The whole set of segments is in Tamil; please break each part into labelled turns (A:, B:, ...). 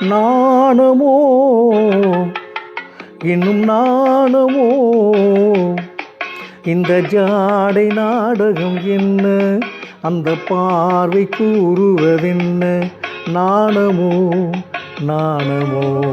A: நாணமோ? இன்னும் நாணமோ? இந்த ஜாடை நாடகம் என்ன? அந்த பார்வை கூறுவதென்ன? நாணமோ? நாணமோ?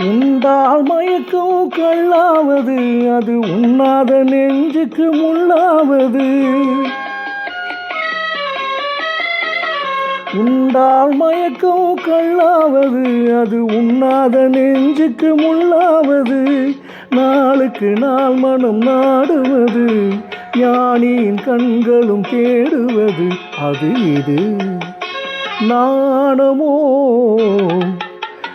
A: உண்டால் மயக்கம் கள்ளாவது அது உண்ணாத நெஞ்சுக்கு முள்ளாவது உண்டால் மயக்கம் கள்ளாவது அது உண்ணாத நெஞ்சுக்கு முள்ளாவது நாளுக்கு நாள் மனம் நாடுவது ஞானியின் கண்களும் தேடுவது அது இது நாணமோ?